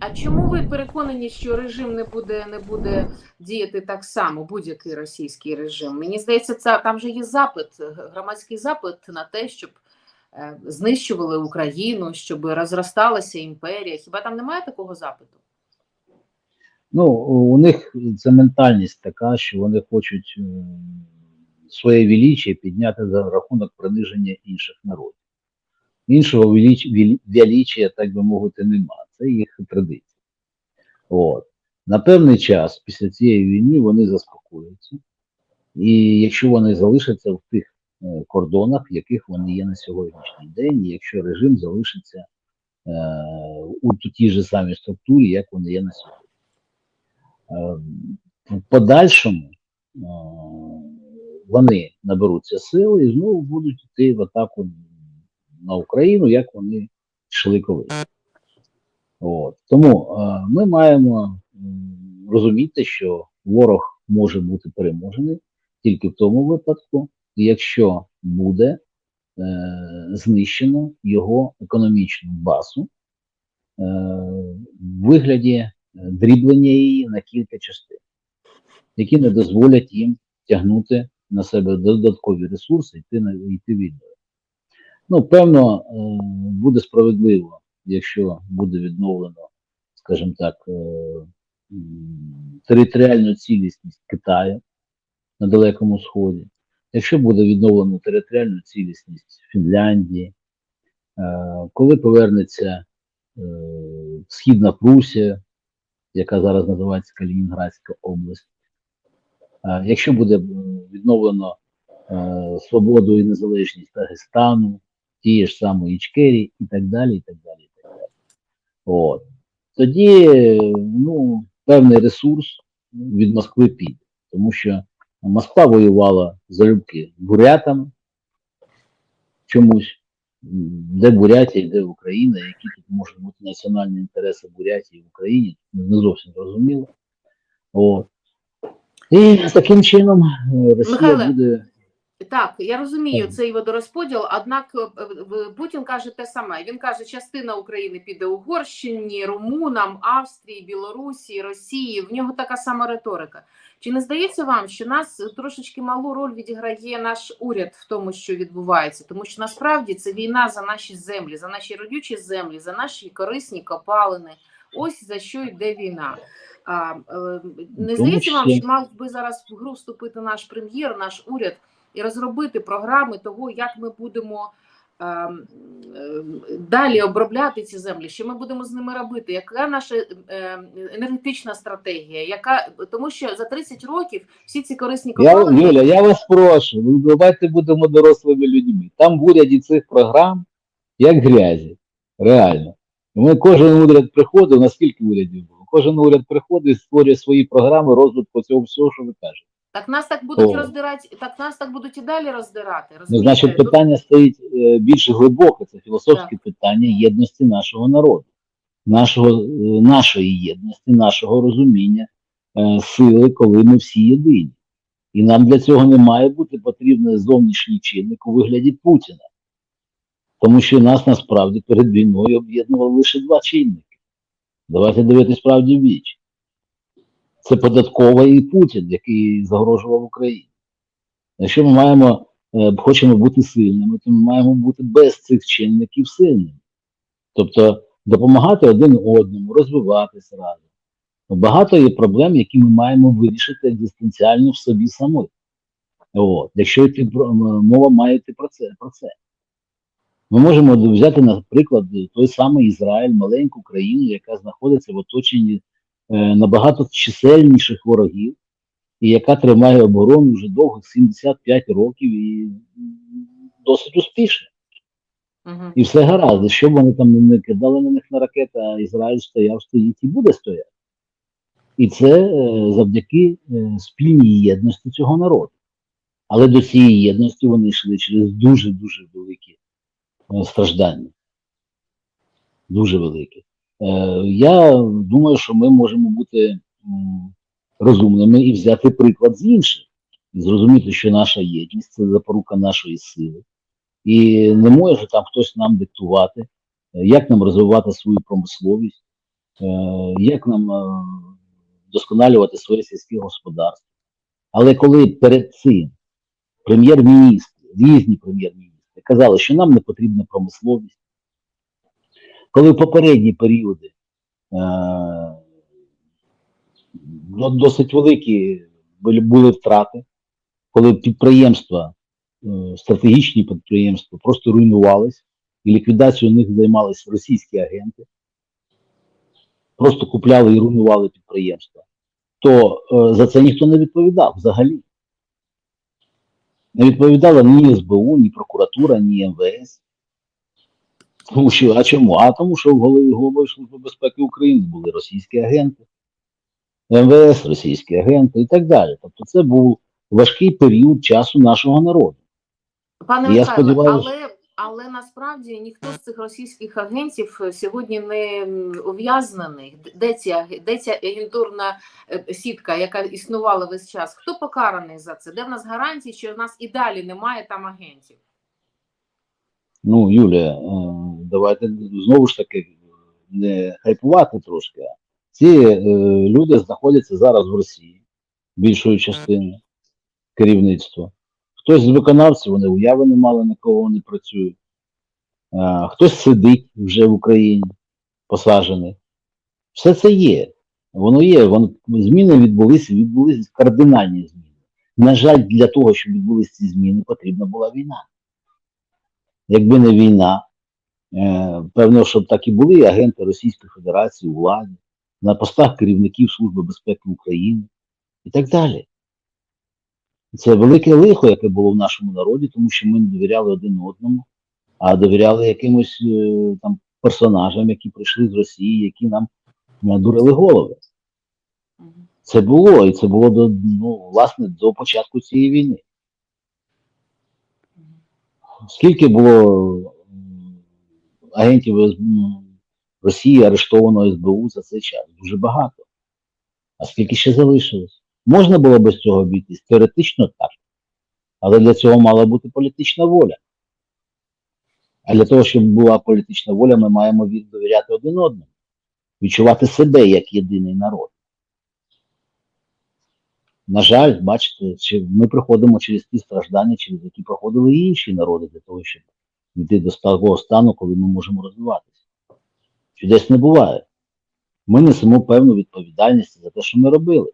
А чому ви переконані, що режим не буде не буде діяти так само, будь-який російський режим? Мені здається, це там же є запит, громадський запит на те, щоб е, знищували Україну, щоб розросталася імперія. Хіба там немає такого запиту? Ну, у них це ментальність така, що вони хочуть е, своє величие підняти за рахунок приниження інших народів. Іншого велич, величия, так би мовити, нема. Це їх традиція. От. На певний час після цієї війни вони заспокоюються. І якщо вони залишаться в тих е, кордонах, в яких вони є на сьогоднішній день, і якщо режим залишиться е, у тій же самій структурі, як вони є на сьогодні. Е, в подальшому е, вони наберуться сили і знову будуть йти в атаку на Україну, як вони йшли колись. От. Тому е, ми маємо розуміти, що ворог може бути переможений тільки в тому випадку, якщо буде е, знищено його економічну базу е, в вигляді е, дріблення її на кілька частин, які не дозволять їм тягнути на себе додаткові ресурси і йти на йти війною. Ну, певно, е, буде справедливо, якщо буде відновлено, скажімо так, е, територіальну цілісність Китаю на Далекому Сході, якщо буде відновлено територіальну цілісність Фінляндії, е, коли повернеться е, Східна Прусія, яка зараз називається Калінінградська область, якщо буде відновлено свободу і незалежність Дагестану, тієї ж самої Ічкерії і так далі, і так далі. От. Тоді ну, певний ресурс від Москви піде, тому що Москва воювала залюбки бурятами чомусь. Де Бурятія, де Україна, які тут можуть бути національні інтереси Бурятії в Україні, не зовсім зрозуміло. От. І таким чином е, Росія Михайле, буде. Так, я розумію цей водорозподіл, однак е, Путін каже те саме. Він каже, частина України піде Угорщині, Румунам, Австрії, Білорусі, Росії. В нього така сама риторика. Чи не здається вам, що нас трошечки малу роль відіграє наш уряд в тому, що відбувається? Тому що насправді це війна за наші землі, за наші родючі землі, за наші корисні копалини. Ось за що йде війна. А, е, не здається вам, що мав би зараз в гру вступити наш прем'єр, наш уряд і розробити програми того, як ми будемо ем, ем, далі обробляти ці землі, що ми будемо з ними робити, яка наша ем, енергетична стратегія, яка тому, що за 30 років всі ці корисні Я, Юля, я вас прошу, ну давайте будемо дорослими людьми. Там в уряді цих програм як грязі. Реально. Ми кожен уряд приходив, наскільки урядів було? Кожен уряд приходить і створює свої програми розвитку цього всього, що ви кажете. Так нас так будуть О. роздирати, так нас так будуть і далі роздирати. Ну, Розумієте? значить, питання стоїть е, більш глибоке. Це філософське питання єдності нашого народу, нашого, е, нашої єдності, нашого розуміння е, сили, коли ми всі єдині. І нам для цього не має бути потрібен зовнішній чинник у вигляді Путіна. Тому що нас насправді перед війною об'єднували лише два чинники. Давайте дивитись правді в віч. Це податкова і Путін, який загрожував Україні. Якщо ми маємо, е, хочемо бути сильними, то ми маємо бути без цих чинників сильними. Тобто допомагати один одному, розвиватися разом. Багато є проблем, які ми маємо вирішити екзистенціально в собі самі. От. Якщо йти мова має йти про це, про це. Ми можемо взяти, наприклад, той самий Ізраїль, маленьку країну, яка знаходиться в оточенні набагато чисельніших ворогів, і яка тримає оборону вже довго 75 років і досить успішно. Мгм. І все гаразд. І Що б вони там не кидали на них на ракети, а Ізраїль стояв, стоїть і буде стояти. І це е, завдяки е, спільній єдності цього народу. Але до цієї єдності вони йшли через дуже-дуже великі е, страждання. Дуже великі. Е, я думаю, що ми можемо бути розумними і взяти приклад з інших, і зрозуміти, що наша єдність це запорука нашої сили. І не може там хтось нам диктувати, е, як нам розвивати свою промисловість, як нам е, вдосконалювати своє сільське господарство. Але коли перед цим прем'єр-міністри, різні прем'єр-міністри казали, що нам не потрібна промисловість, коли в попередні періоди е, досить великі були, втрати, коли підприємства, е, стратегічні підприємства просто руйнувались, і ліквідацією них займалися російські агенти, просто купляли і руйнували підприємства, то е, за це ніхто не відповідав взагалі. Не відповідала ні СБУ, ні прокуратура, ні МВС. Тому що, а чому? А тому, що в голові головою Служби безпеки України були російські агенти, МВС, російські агенти і так далі. Тобто це був важкий період часу нашого народу. Пане Я Михайло, але, але насправді ніхто з цих російських агентів е, сьогодні не ув'язнений. Де ця, де ця агентурна е, сітка, яка існувала весь час? Хто покараний за це? Де в нас гарантії, що в нас і далі немає там агентів? Ну, Юлія, е, давайте знову ж таки не хайпувати трошки. Ці е, люди знаходяться зараз в Росії, більшою частиною керівництва. Хтось з виконавців, вони уяви не мали, на кого вони працюють. Е, Хтось сидить вже в Україні, посаджений. Все це є. Воно є. Воно, зміни відбулися, відбулися кардинальні зміни. На жаль, для того, щоб відбулися ці зміни, потрібна була війна. Якби не війна, певно, щоб так і були агенти Російської Федерації у владі, на постах керівників Служби безпеки України і так далі. Це велике лихо, яке було в нашому народі, тому що ми не довіряли один одному, а довіряли якимось е, там персонажам, які прийшли з Росії, які нам надурили голови. Це було, і це було до ну, власне до початку цієї війни. Скільки було агентів Росії арештовано СБУ за цей час? Дуже багато. А скільки ще залишилось? Можна було без цього обійтись? Теоретично так. Але для цього мала бути політична воля. А для того, щоб була політична воля, ми маємо довіряти один одному, відчувати себе як єдиний народ. На жаль, бачите, чи ми проходимо через ті страждання, через які проходили і інші народи для того, щоб йти до такого стану, коли ми можемо розвиватися. Чудес не буває. Ми несемо певну відповідальність за те, що ми робили.